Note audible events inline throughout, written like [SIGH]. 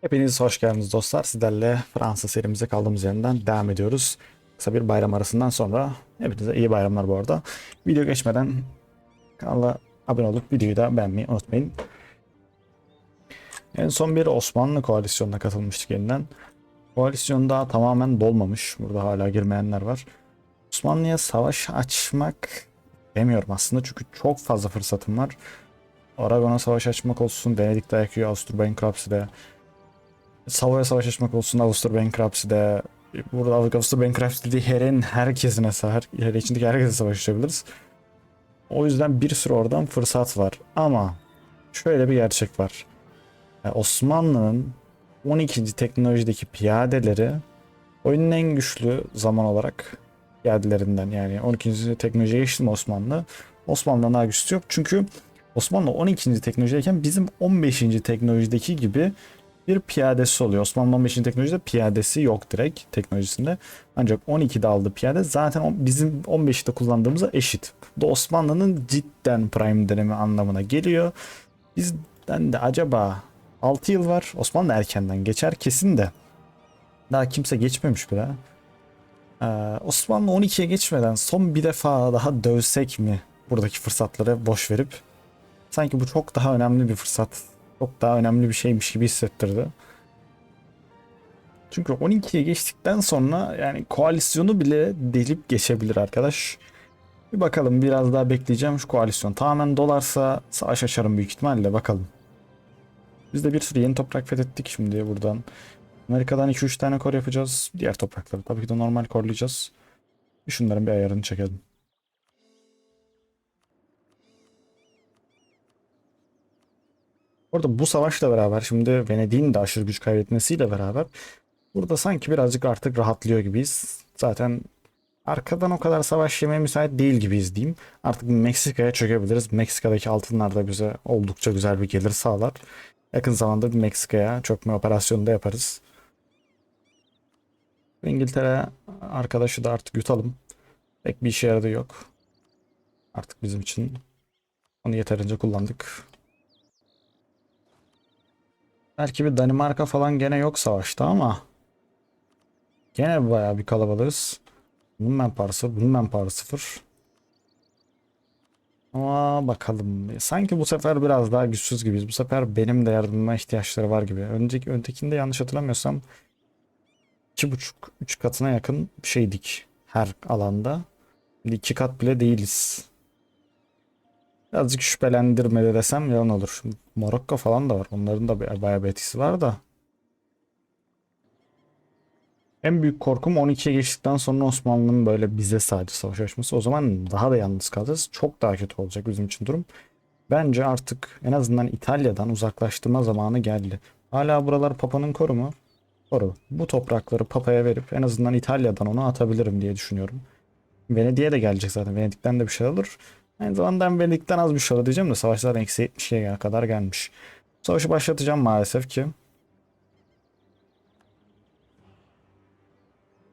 Hepiniz hoş geldiniz dostlar. Sizlerle Fransa serimize kaldığımız yerden devam ediyoruz. Kısa bir bayram arasından sonra hepinize iyi bayramlar bu arada. Video geçmeden kanala abone olup videoyu da beğenmeyi unutmayın. En son bir Osmanlı koalisyonuna katılmıştık yeniden. Koalisyon daha tamamen dolmamış. Burada hala girmeyenler var. Osmanlı'ya savaş açmak demiyorum aslında çünkü çok fazla fırsatım var. Aragon'a savaş açmak olsun, Venedik dayak yiyor, Avusturya Bankruptcy'de, Savoya savaş açmak olsun Avusturya Bankruptcy'de burada Avusturya Bankruptcy dediği herin herkesine her, her içindeki herkese savaş açabiliriz. O yüzden bir sürü oradan fırsat var. Ama şöyle bir gerçek var. Yani Osmanlı'nın 12. teknolojideki piyadeleri oyunun en güçlü zaman olarak piyadelerinden yani 12. teknolojiye geçti mi Osmanlı? Osmanlı'dan daha güçlüsü yok. Çünkü Osmanlı 12. teknolojideyken bizim 15. teknolojideki gibi bir piyadesi oluyor. Osmanlı 15. teknolojide piyadesi yok direkt teknolojisinde. Ancak 12'de aldığı piyade zaten bizim 15'te kullandığımıza eşit. Bu Osmanlı'nın cidden prime dönemi anlamına geliyor. Bizden de acaba 6 yıl var. Osmanlı erkenden geçer kesin de. Daha kimse geçmemiş bile. Ee, Osmanlı 12'ye geçmeden son bir defa daha dövsek mi buradaki fırsatları boş verip sanki bu çok daha önemli bir fırsat çok daha önemli bir şeymiş gibi hissettirdi. Çünkü 12'ye geçtikten sonra yani koalisyonu bile delip geçebilir arkadaş. Bir bakalım biraz daha bekleyeceğim şu koalisyon. Tamamen dolarsa savaş açarım büyük ihtimalle bakalım. Biz de bir sürü yeni toprak fethettik şimdi buradan. Amerika'dan 2-3 tane kor yapacağız. Diğer toprakları tabii ki de normal korlayacağız. Şunların bir ayarını çekelim. Orada bu savaşla beraber şimdi Venedik'in de aşırı güç kaybetmesiyle beraber burada sanki birazcık artık rahatlıyor gibiyiz. Zaten arkadan o kadar savaş yemeye müsait değil gibiyiz diyeyim. Artık Meksika'ya çökebiliriz. Meksika'daki altınlar da bize oldukça güzel bir gelir sağlar. Yakın zamanda bir Meksika'ya çökme operasyonu da yaparız. İngiltere arkadaşı da artık yutalım. Pek bir işe yaradığı yok. Artık bizim için onu yeterince kullandık. Belki bir Danimarka falan gene yok savaşta ama gene bayağı bir kalabalığız. Bunun manpower sıfır, bunun manpower sıfır. Ama bakalım. Sanki bu sefer biraz daha güçsüz gibiyiz. Bu sefer benim de yardımıma ihtiyaçları var gibi. Önceki öndekinde yanlış hatırlamıyorsam 2,5-3 katına yakın şeydik her alanda. Şimdi 2 kat bile değiliz. Birazcık şüphelendirmedi desem yalan olur. Şimdi Morokko falan da var. Onların da bayağı bir etkisi var da. En büyük korkum 12'ye geçtikten sonra Osmanlı'nın böyle bize sadece savaş açması. O zaman daha da yalnız kalacağız. Çok daha kötü olacak bizim için durum. Bence artık en azından İtalya'dan uzaklaştırma zamanı geldi. Hala buralar Papa'nın koru mu? Koru. Bu toprakları Papa'ya verip en azından İtalya'dan onu atabilirim diye düşünüyorum. Venedik'e de gelecek zaten. Venedik'ten de bir şey olur. Aynı zamanda ben Venedik'ten az bir şey diyeceğim de savaşlar eksi 70'ye kadar gelmiş. Savaşı başlatacağım maalesef ki.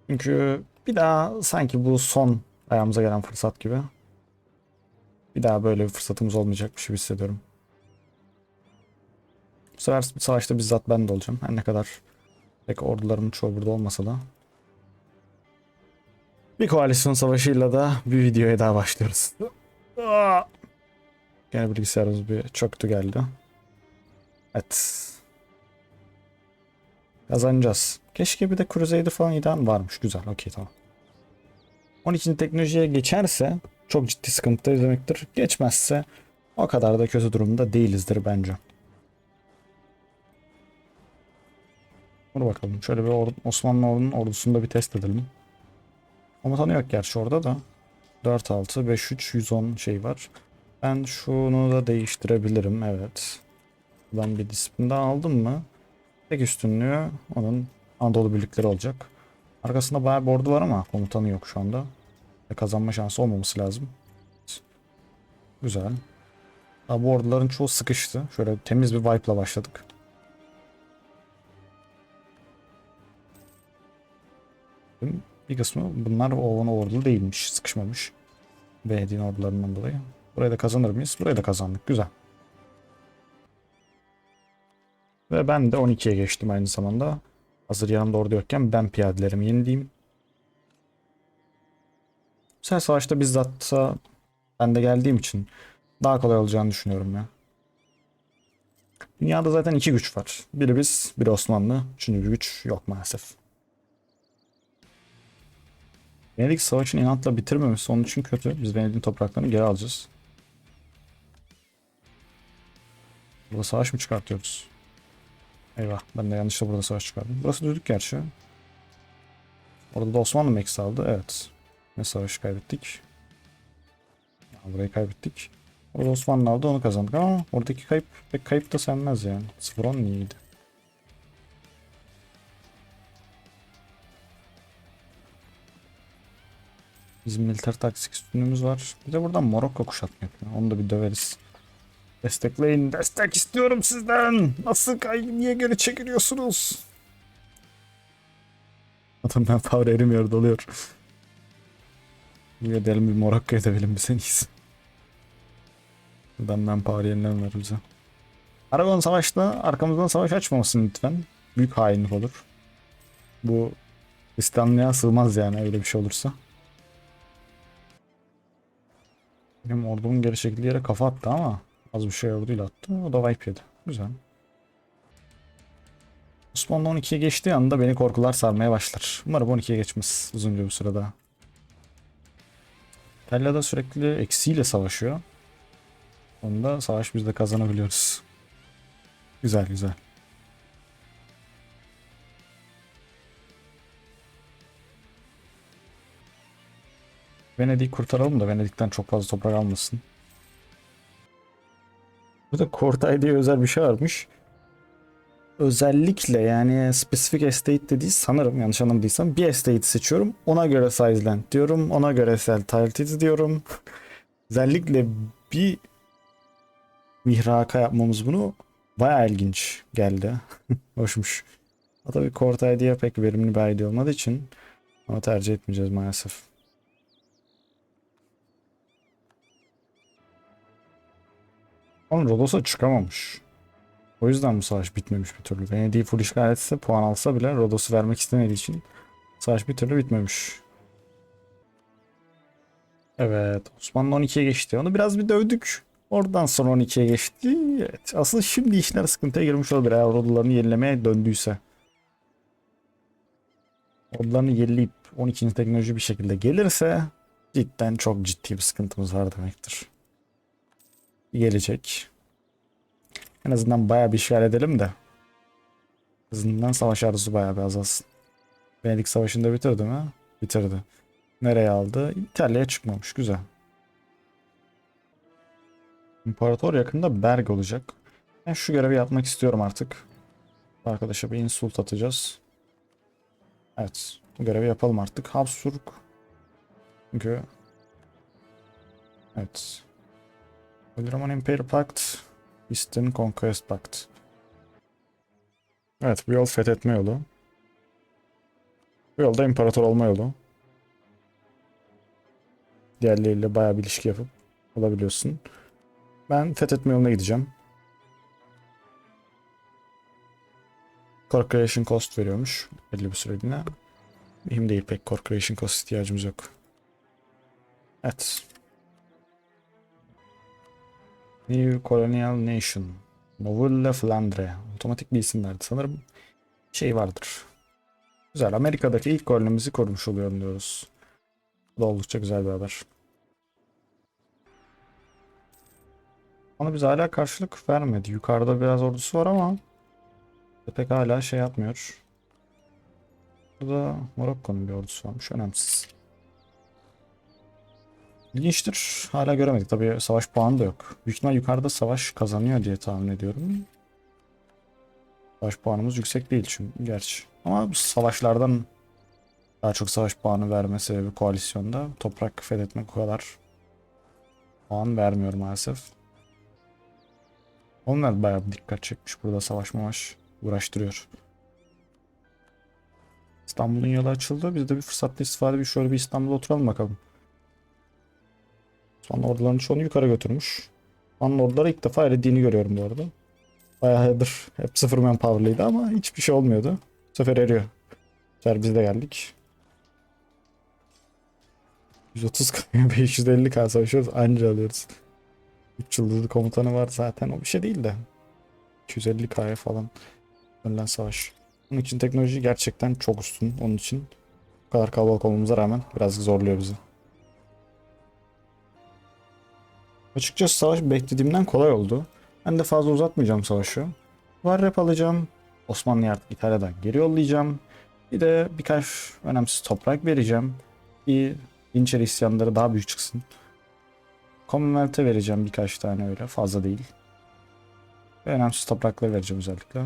Çünkü bir daha sanki bu son ayağımıza gelen fırsat gibi. Bir daha böyle bir fırsatımız olmayacakmış gibi hissediyorum. Bu sefer savaşta bizzat ben de olacağım. Her ne kadar pek ordularımın çoğu burada olmasa da. Bir koalisyon savaşıyla da bir videoya daha başlıyoruz. Aa! Gene bilgisayarımız bir çöktü geldi. Evet. Kazanacağız. Keşke bir de Crusader falan idan varmış. Güzel. Okey tamam. 12. teknolojiye geçerse çok ciddi sıkıntı demektir. Geçmezse o kadar da kötü durumda değilizdir bence. Dur bakalım. Şöyle bir Osmanlı ordunun ordusunu da bir test edelim. Komutanı yok gerçi orada da. 4 6 5 3 110 şey var. Ben şunu da değiştirebilirim. Evet. Ben bir disiplin daha aldım mı? Tek üstünlüğü onun Anadolu birlikleri olacak. Arkasında bayağı bir ordu var ama komutanı yok şu anda. Ve kazanma şansı olmaması lazım. Güzel. Daha bu orduların çoğu sıkıştı. Şöyle temiz bir wipe'la başladık. Bir kısmı bunlar o ordu değilmiş. Sıkışmamış. Venedik'in ordularından dolayı. Burayı da kazanır mıyız? Burayı da kazandık. Güzel. Ve ben de 12'ye geçtim aynı zamanda. Hazır yanımda orada yokken ben piyadelerimi yenileyim. Sen savaşta bizzat ben de geldiğim için daha kolay olacağını düşünüyorum ya. Dünyada zaten iki güç var. Biri biz, biri Osmanlı. Üçüncü bir güç yok maalesef. Venedik savaşını inatla bitirmemesi onun için kötü. Biz Venedik'in topraklarını geri alacağız. Burada savaş mı çıkartıyoruz? Eyvah ben de yanlışla burada savaş çıkardım. Burası düzlük gerçi. Orada da Osmanlı eksi aldı? Evet. Ne savaşı kaybettik? Ya, burayı kaybettik. Orada Osmanlı aldı onu kazandık ama oradaki kayıp pek kayıp da senmez yani. 0-10 iyiydi. Bizim militer taktik üstünlüğümüz var. Bir de buradan Morokko kuşatma yapıyor. Onu da bir döveriz. Destekleyin. Destek istiyorum sizden. Nasıl kay niye geri çekiliyorsunuz? Adamdan power erimiyor doluyor. Bir edelim bir Morokko edelim biz en iyisi. Buradan ben power yenilemem bize. Aragon savaşta arkamızdan savaş açmamasın lütfen. Büyük hainlik olur. Bu İstanbul'a sığmaz yani öyle bir şey olursa. Benim ordumun geri çekildiği yere kafa attı ama az bir şey orduyla attı. O da wipe yedi. Güzel. Osmanlı 12'ye geçtiği anda beni korkular sarmaya başlar. Umarım 12'ye geçmez uzunca bir sırada. İtalya'da sürekli eksiyle savaşıyor. Onda savaş biz de kazanabiliyoruz. Güzel güzel. Venedik kurtaralım da Venedik'ten çok fazla toprak almasın. Burada Kortay diye özel bir şey varmış. Özellikle yani specific estate dediği sanırım yanlış anlamadıysam bir estate seçiyorum. Ona göre size land diyorum. Ona göre cell title diyorum. Özellikle bir mihraka yapmamız bunu bayağı ilginç geldi. [LAUGHS] Hoşmuş. O tabii Kortay diye pek verimli bir idea olmadığı için ama tercih etmeyeceğiz maalesef. Oğlum Rodos'a çıkamamış. O yüzden bu savaş bitmemiş bir türlü. Venedik'i full işgal etse puan alsa bile Rodos'u vermek istemediği için savaş bir türlü bitmemiş. Evet Osmanlı 12'ye geçti. Onu biraz bir dövdük. Oradan sonra 12'ye geçti. Evet. Aslında şimdi işler sıkıntıya girmiş olabilir eğer ordularını yenilemeye döndüyse. Ordularını yenileyip 12. teknoloji bir şekilde gelirse cidden çok ciddi bir sıkıntımız var demektir. Gelecek. En azından bayağı bir işgal edelim de. Hızından savaş arzusu bayağı bir azalsın. Venedik Savaşı'nda bitirdi mi? Bitirdi. Nereye aldı? İtalya'ya çıkmamış. Güzel. İmparator yakında Berg olacak. Ben şu görevi yapmak istiyorum artık. Arkadaşa bir insult atacağız. Evet. Bu görevi yapalım artık. Habsburg. Çünkü Evet. Holy Roman Empire Pact. Eastern Conquest Pact. Evet bu yol fethetme yolu. Bu yolda imparator olma yolu. Diğerleriyle bayağı bir ilişki yapıp olabiliyorsun. Ben fethetme yoluna gideceğim. Corporation Cost veriyormuş. Belli bir süreliğine. Mühim değil pek Corporation Cost ihtiyacımız yok. Evet. New Colonial Nation. Nouvelle Flandre. Otomatik bir isim verdi. Sanırım şey vardır. Güzel. Amerika'daki ilk kolonimizi kurmuş oluyorum diyoruz. Bu da oldukça güzel bir haber. Ona biz hala karşılık vermedi. Yukarıda biraz ordusu var ama pek hala şey yapmıyor. Burada Morokko'nun bir ordusu varmış. Önemsiz. İlginçtir. Hala göremedik. Tabii savaş puanı da yok. Büyük ihtimal yukarıda savaş kazanıyor diye tahmin ediyorum. Savaş puanımız yüksek değil çünkü gerçi. Ama bu savaşlardan daha çok savaş puanı verme sebebi koalisyonda. Toprak fethetmek o kadar puan vermiyor maalesef. Onlar bayağı dikkat çekmiş burada savaş mavaş uğraştırıyor. İstanbul'un yolu açıldı. Biz de bir fırsatla istifade bir şöyle bir İstanbul'da oturalım bakalım. Osmanlı ordularının çoğunu yukarı götürmüş. Osmanlı orduları ilk defa erediğini görüyorum bu arada. Bayağıdır hep sıfır manpower'lıydı ama hiçbir şey olmuyordu. Bu sefer eriyor. Bu sefer biz de geldik. 130 k [LAUGHS] 550 k savaşıyoruz anca alıyoruz. 3 yıldızlı komutanı var zaten o bir şey değil de. 250 k'ya falan önlen savaş. Onun için teknoloji gerçekten çok üstün. Onun için bu kadar kalabalık olmamıza rağmen birazcık zorluyor bizi. Açıkçası savaş beklediğimden kolay oldu. Ben de fazla uzatmayacağım savaşı. Var rap alacağım. Osmanlı'yı artık İtalya'dan geri yollayacağım. Bir de birkaç önemsiz toprak vereceğim. Bir Yeniçeri isyanları daha büyük çıksın. Commonwealth'e vereceğim birkaç tane öyle. Fazla değil. Ve önemsiz toprakları vereceğim özellikle.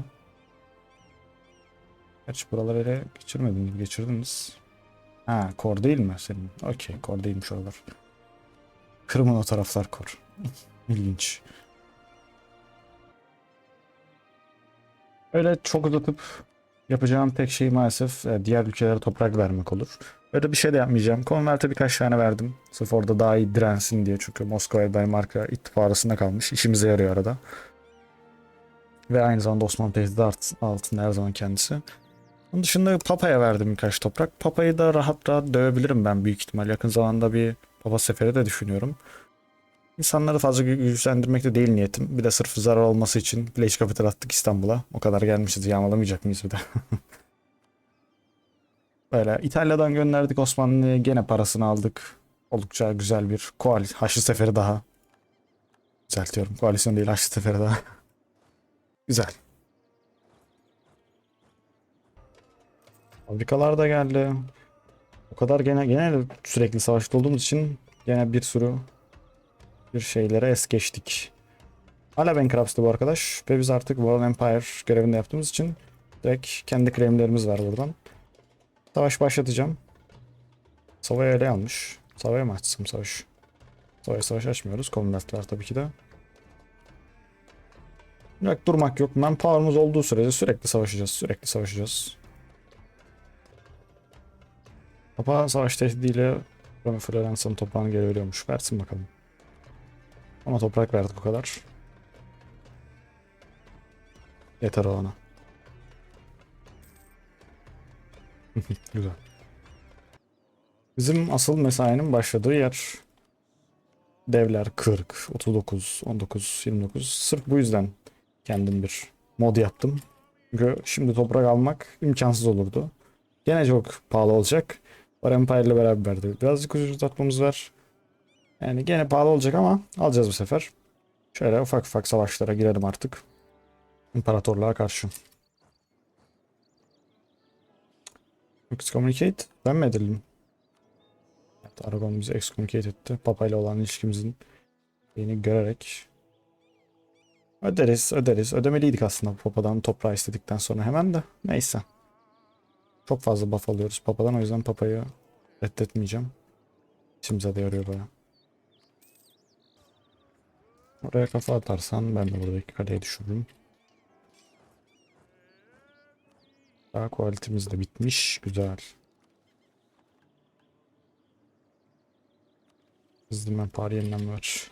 Gerçi buraları ele geçirmediniz? Geçirdiniz. Ha, kor değil mi senin? Okey, kor değilmiş oralar. Kırım'ın o taraflar kor. İlginç. Öyle çok uzatıp yapacağım tek şey maalesef e, diğer ülkelere toprak vermek olur. Öyle bir şey de yapmayacağım. Commonwealth'e birkaç tane verdim. Sırf orada daha iyi dirensin diye. Çünkü Moskova ve Danimarka ittifak kalmış. İşimize yarıyor arada. Ve aynı zamanda Osmanlı tehdidi altında her zaman kendisi. Onun dışında Papa'ya verdim birkaç toprak. Papa'yı da rahat rahat dövebilirim ben büyük ihtimal. Yakın zamanda bir Papa seferi de düşünüyorum. İnsanları fazla gü- güçlendirmek de değil niyetim. Bir de sırf zarar olması için Plage Capital attık İstanbul'a. O kadar gelmişiz yağmalamayacak mıyız bir de? [LAUGHS] Böyle İtalya'dan gönderdik Osmanlı'ya gene parasını aldık. Oldukça güzel bir koal Haçlı seferi daha. Düzeltiyorum. Koalisyon değil Haçlı seferi daha. [LAUGHS] güzel. Fabrikalar da geldi. O kadar gene gene sürekli savaşta olduğumuz için gene bir sürü bir şeylere es geçtik. Hala Bankrupt'tı bu arkadaş ve biz artık World Empire görevini yaptığımız için direkt kendi claimlerimiz var buradan. Savaş başlatacağım. Sava'ya ele almış. Sava'ya mı açsam savaş? Sava'ya savaş açmıyoruz. Var tabii ki de. Yok durmak yok. Manpower'ımız olduğu sürece sürekli savaşacağız. Sürekli savaşacağız. Papa savaş tehdidiyle Rome Florence'ın toprağını geri veriyormuş. Versin bakalım. Ama toprak verdik o kadar. Yeter o ana. [LAUGHS] Güzel. Bizim asıl mesainin başladığı yer devler 40, 39, 19, 29. Sırf bu yüzden kendim bir mod yaptım. Çünkü şimdi toprak almak imkansız olurdu. Gene çok pahalı olacak. War Empire ile beraber de birazcık ucuzlatmamız var. Yani gene pahalı olacak ama alacağız bu sefer. Şöyle ufak ufak savaşlara girelim artık. İmparatorluğa karşı. Excommunicate ben mi edelim? Evet, Aragon bizi excommunicate etti. Papa ile olan ilişkimizin şeyini görerek. Öderiz, öderiz. Ödemeliydik aslında Papa'dan toprağı istedikten sonra hemen de. Neyse. Çok fazla buff alıyoruz Papa'dan o yüzden Papa'yı reddetmeyeceğim. İçimize de yarıyor baya. Oraya kafa atarsan ben de buradaki kaleyi düşürürüm. Daha kualitemiz de bitmiş. Güzel. Hızlı manpower yenileme var.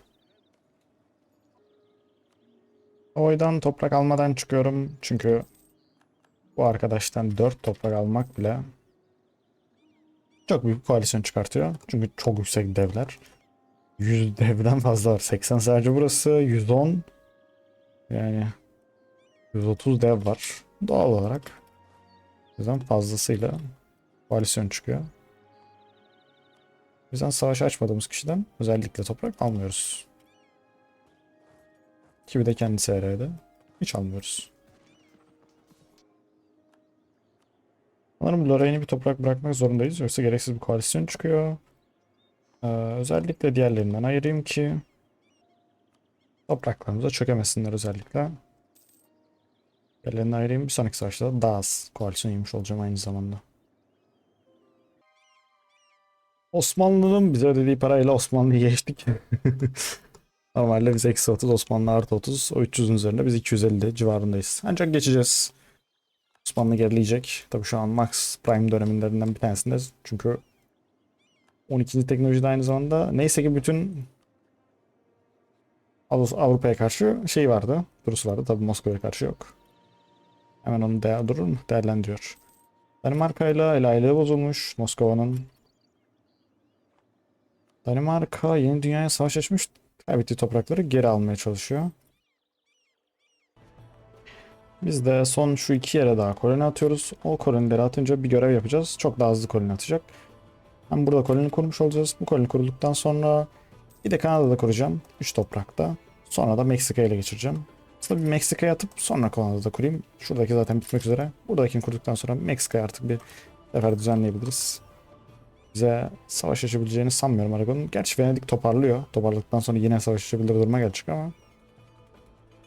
Oydan toprak almadan çıkıyorum. Çünkü bu arkadaştan 4 toprak almak bile çok büyük koalisyon çıkartıyor. Çünkü çok yüksek devler. 100 devden fazla var. 80 sadece burası. 110 yani 130 dev var. Doğal olarak yüzden fazlasıyla koalisyon çıkıyor. O yüzden savaş açmadığımız kişiden özellikle toprak almıyoruz. Ki bir de kendi SR'de hiç almıyoruz. Umarım Lorraine'i bir toprak bırakmak zorundayız. Yoksa gereksiz bir koalisyon çıkıyor. Ee, özellikle diğerlerinden ayırayım ki topraklarımıza çökemesinler özellikle. Diğerlerinden ayırayım. Bir sonraki savaşta daha az koalisyon yemiş olacağım aynı zamanda. Osmanlı'nın bize ödediği parayla Osmanlı'yı geçtik. [LAUGHS] Normalde biz eksi 30, Osmanlı artı 30. O 300'ün üzerinde biz 250 civarındayız. Ancak geçeceğiz. Osmanlı gerileyecek. Tabii şu an Max Prime dönemlerinden bir tanesindeyiz. Çünkü 12. teknolojide aynı zamanda neyse ki bütün Av- Avrupa'ya karşı şey vardı. Durusu vardı. Tabii Moskova'ya karşı yok. Hemen onu değer durur mu? Değerlendiriyor. Danimarka ile el aile bozulmuş. Moskova'nın. Danimarka yeni dünyaya savaş açmış. Kaybettiği toprakları geri almaya çalışıyor. Biz de son şu iki yere daha koloni atıyoruz. O kolonileri atınca bir görev yapacağız. Çok daha hızlı koloni atacak. Hem burada koloni kurmuş olacağız. Bu koloni kurulduktan sonra bir de Kanada'da kuracağım. 3 toprakta. Sonra da Meksika'ya ele geçireceğim. Aslında bir Meksika'ya atıp sonra Kanada'da kurayım. Şuradaki zaten bitmek üzere. Buradakini kurduktan sonra Meksika'ya artık bir sefer düzenleyebiliriz. Bize savaş açabileceğini sanmıyorum Aragon'un. Gerçi Venedik toparlıyor. Toparladıktan sonra yine savaş açabilir duruma gelecek ama.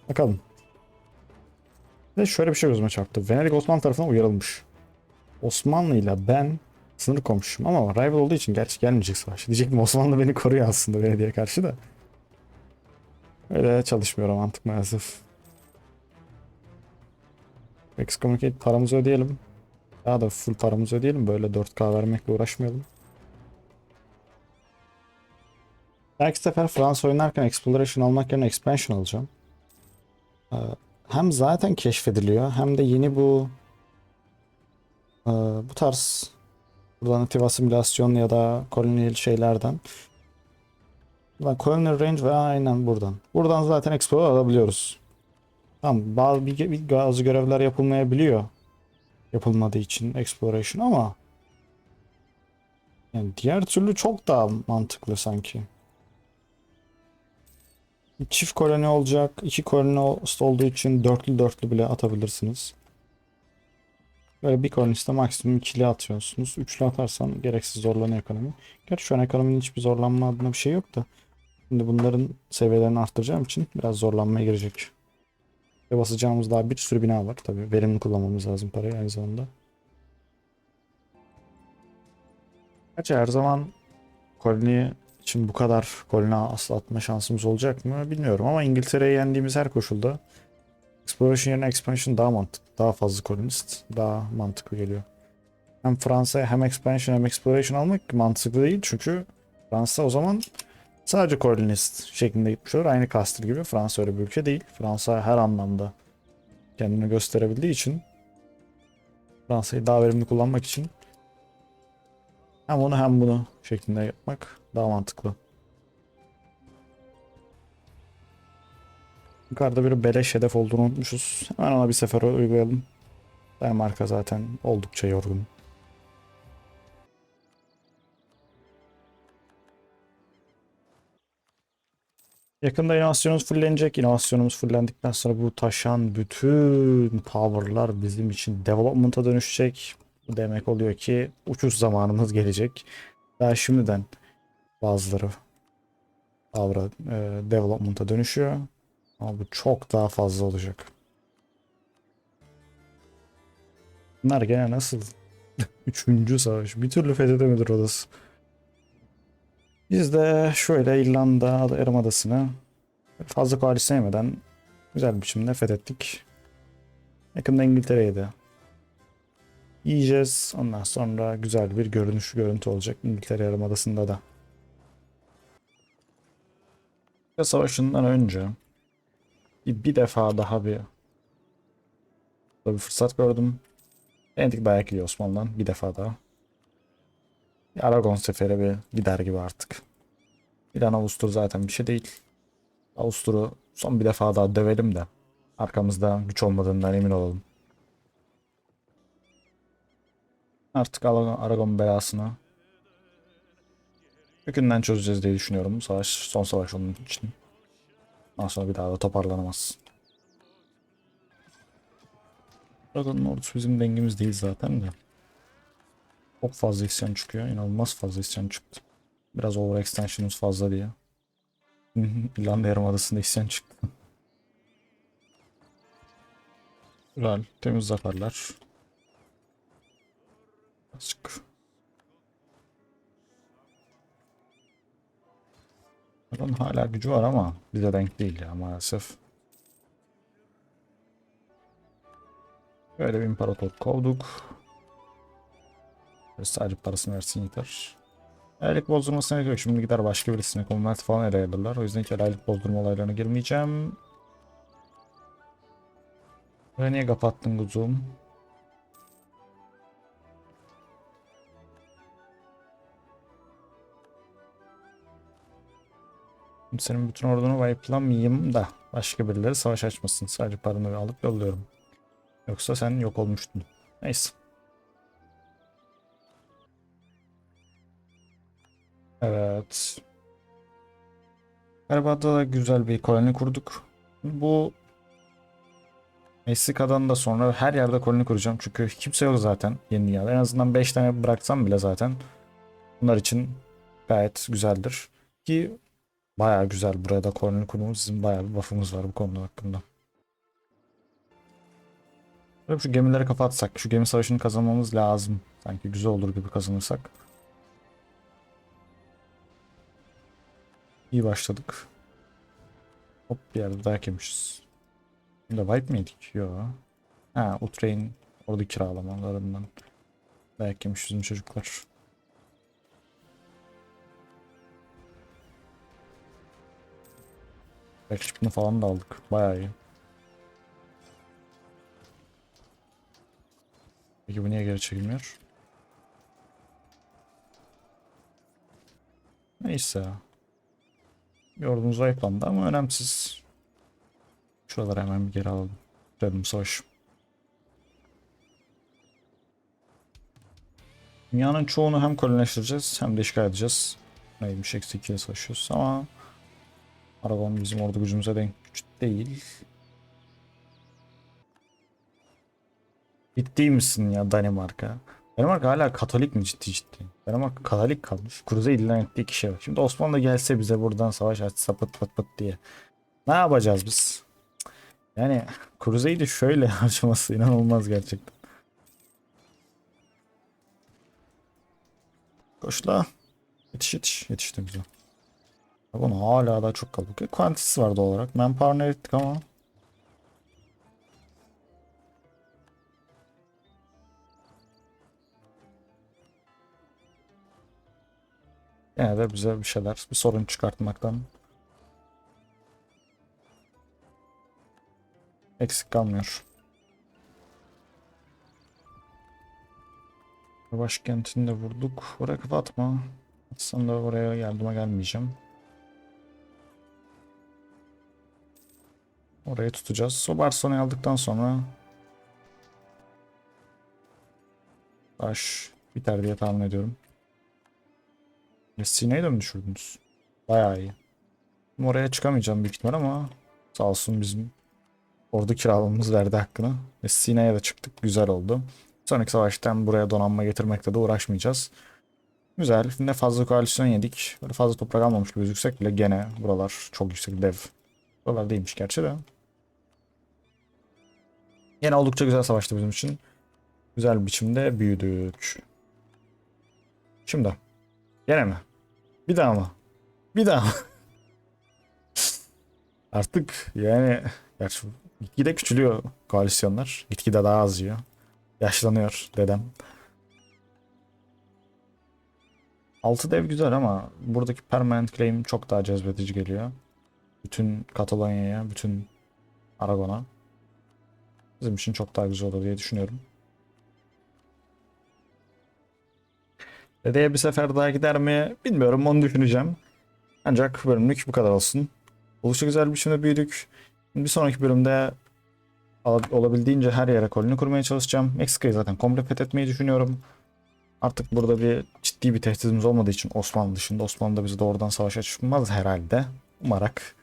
Bakalım. Ve şöyle bir şey gözüme çarptı. Venedik Osmanlı tarafından uyarılmış. Osmanlı ile ben sınır komşuyum ama rival olduğu için gerçi gelmeyecek savaş. Diyecektim Osmanlı beni koruyor aslında Venedik'e karşı da. Öyle çalışmıyor o mantık maalesef. Excommunicate paramızı ödeyelim. Daha da full paramızı ödeyelim. Böyle 4K vermekle uğraşmayalım. Belki sefer Fransa oynarken Exploration almak yerine Expansion alacağım. Ee, hem zaten keşfediliyor hem de yeni bu e, bu tarz buradan native asimilasyon ya da kolonyal şeylerden Buradan colonial range ve aynen buradan. Buradan zaten explore alabiliyoruz. Tamam bazı, bir- bazı görevler yapılmayabiliyor. Yapılmadığı için exploration ama yani diğer türlü çok daha mantıklı sanki. Çift koloni olacak. iki koloni ol- olduğu için dörtlü dörtlü bile atabilirsiniz. Böyle bir koloniste maksimum ikili atıyorsunuz. Üçlü atarsan gereksiz zorlanıyor ekonomi. Gerçi şu an ekonominin hiçbir zorlanma adına bir şey yok da. Şimdi bunların seviyelerini arttıracağım için biraz zorlanmaya girecek. Ve basacağımız daha bir sürü bina var. Tabii verimli kullanmamız lazım parayı aynı zamanda. Gerçi her zaman koloni için bu kadar koloni asla atma şansımız olacak mı bilmiyorum ama İngiltere'yi yendiğimiz her koşulda Exploration yerine Expansion daha mantıklı. Daha fazla kolonist. Daha mantıklı geliyor. Hem Fransa'ya hem Expansion hem Exploration almak mantıklı değil çünkü Fransa o zaman sadece kolonist şeklinde gitmiş olur. Aynı Kastil gibi Fransa öyle bir ülke değil. Fransa her anlamda kendini gösterebildiği için Fransa'yı daha verimli kullanmak için hem onu hem bunu şeklinde yapmak daha mantıklı. Yukarıda bir beleş hedef olduğunu unutmuşuz. Hemen ona bir sefer uygulayalım. Danimarka zaten oldukça yorgun. Yakında inovasyonumuz fullenecek. İnovasyonumuz fullendikten sonra bu taşan bütün power'lar bizim için development'a dönüşecek. Bu demek oluyor ki uçuş zamanımız gelecek. Daha şimdiden bazıları power'a, e, development'a dönüşüyor. Ama bu çok daha fazla olacak. Bunlar gene nasıl? [LAUGHS] Üçüncü savaş. Bir türlü fethedemedir odası. Biz de şöyle İrlanda Ada- Yarımadası'nı fazla koalisyon yemeden güzel bir biçimde fethettik. Yakında İngiltere'ye de yiyeceğiz. Ondan sonra güzel bir görünüş, görüntü olacak İngiltere Yarımadası'nda da. Ve savaşından önce bir, bir defa daha bir bir fırsat gördüm. Venedik dayak yiyor Osmanlı'dan bir defa daha. Bir Aragon seferi bir gider gibi artık. İran Avustur zaten bir şey değil. Avustur'u son bir defa daha dövelim de arkamızda güç olmadığından emin olalım. Artık Aragon belasını hükünden çözeceğiz diye düşünüyorum. Savaş, son savaş onun için. Ondan sonra bir daha da toparlanamaz. Aragon'un ordusu bizim dengimiz değil zaten de. Çok fazla isyan çıkıyor. İnanılmaz fazla isyan çıktı. Biraz overextension'ımız fazla diye. [LAUGHS] İrlanda Yarımadası'nda isyan çıktı. Güzel. Temiz zaferler. Azıcık. Onun hala gücü var ama bize denk değil ya maalesef. Böyle bir imparator kovduk. Ve sadece parasını versin yeter. Aylık bozdurmasına gerek yok. Şimdi gider başka birisine konvert falan ele alırlar. O yüzden hiç aylık bozdurma olaylarına girmeyeceğim. Ve niye kapattın kuzum? Senin bütün ordunu wipe'lamayayım da başka birileri savaş açmasın. Sadece paranı alıp yolluyorum. Yoksa sen yok olmuştun. Neyse. Evet. Karabağ'da da güzel bir koloni kurduk. Bu Meksika'dan da sonra her yerde koloni kuracağım. Çünkü kimse yok zaten yeni dünyada. En azından 5 tane bıraksam bile zaten bunlar için gayet güzeldir. Ki bayağı güzel burada koloni kurmamız. Sizin bayağı bir buff'ımız var bu konu hakkında. Böyle şu gemilere kafa atsak, şu gemi savaşını kazanmamız lazım. Sanki güzel olur gibi kazanırsak. İyi başladık. Hop bir yerde daha yemişiz. Şimdi wipe miydik? Yo. Ha Utrein orada kiralamalarından. Dayak yemiş bizim çocuklar. Backship'ini falan da aldık. Bayağı iyi. Peki bu niye geri çekilmiyor? Neyse. Ordumuz zayıflandı ama önemsiz. Şuraları hemen bir geri alalım. Dedim savaş. Dünyanın çoğunu hem kolonileştireceğiz hem de işgal edeceğiz. Neymiş eksi 2'ye savaşıyoruz ama Aragon bizim ordu gücümüze denk güç değil. Ciddi misin ya Danimarka? Danimarka hala Katolik mi ciddi ciddi? Danimarka Katolik kalmış. Kuzey ilan ettiği kişi var. Şimdi Osmanlı gelse bize buradan savaş açsa pıt pıt pıt diye. Ne yapacağız biz? Yani Kuzey'i de şöyle [LAUGHS] harcaması inanılmaz gerçekten. Koş la. Yetiş yetiş. Yetişti güzel. Ama hala da çok kalabalık. Quantisi var doğal olarak. Manpower'ını erittik ama. Yine de bize bir şeyler, bir sorun çıkartmaktan eksik kalmıyor. Başkentini de vurduk. Oraya kafa atma. Aslında oraya yardıma gelmeyeceğim. Orayı tutacağız. Barcelona'yı aldıktan sonra Baş biter diye tahmin ediyorum. Messi'yi de mi düşürdünüz? Bayağı iyi. Şimdi Oraya çıkamayacağım büyük ihtimal ama sağ olsun bizim ordu kiralamamız verdi hakkını. Messi'ye de çıktık. Güzel oldu. Sonraki savaştan buraya donanma getirmekte de uğraşmayacağız. Güzel. Ne fazla koalisyon yedik. Böyle fazla toprak almamış gibi gözüksek bile gene buralar çok yüksek dev. Buralar değilmiş gerçi de. Yine oldukça güzel savaştı bizim için. Güzel biçimde büyüdük. Şimdi. Gene mi? Bir daha mı? Bir daha mı? [LAUGHS] Artık yani gerçi gitgide küçülüyor koalisyonlar. Gitgide daha az yiyor. Yaşlanıyor dedem. Altı dev güzel ama buradaki permanent claim çok daha cezbedici geliyor. Bütün Katalonya'ya, bütün Aragon'a. Bizim için çok daha güzel olur diye düşünüyorum. Dedeye bir sefer daha gider mi bilmiyorum onu düşüneceğim. Ancak bölümlük bu kadar olsun. Oldukça güzel bir biçimde büyüdük. Bir sonraki bölümde olabildiğince her yere koloni kurmaya çalışacağım. Meksika'yı zaten komple fethetmeyi düşünüyorum. Artık burada bir ciddi bir tehditimiz olmadığı için Osmanlı dışında Osmanlı da bizi doğrudan savaş açmaz herhalde. Umarak.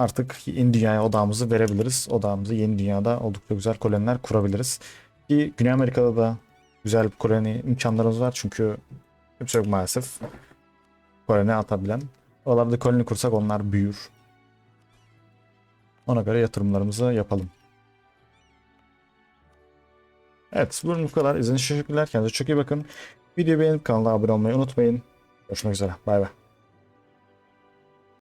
Artık yeni dünyaya odağımızı verebiliriz. Odağımızı yeni dünyada oldukça güzel koloniler kurabiliriz. Ki Güney Amerika'da da güzel bir koloni imkanlarımız var. Çünkü hepsi yok maalesef. Koloni atabilen. Oralarda koloni kursak onlar büyür. Ona göre yatırımlarımızı yapalım. Evet bugün bu kadar. İzlediğiniz için teşekkürler. Kendinize çok iyi bakın. Videoyu beğenip kanala abone olmayı unutmayın. Görüşmek üzere. Bay bay.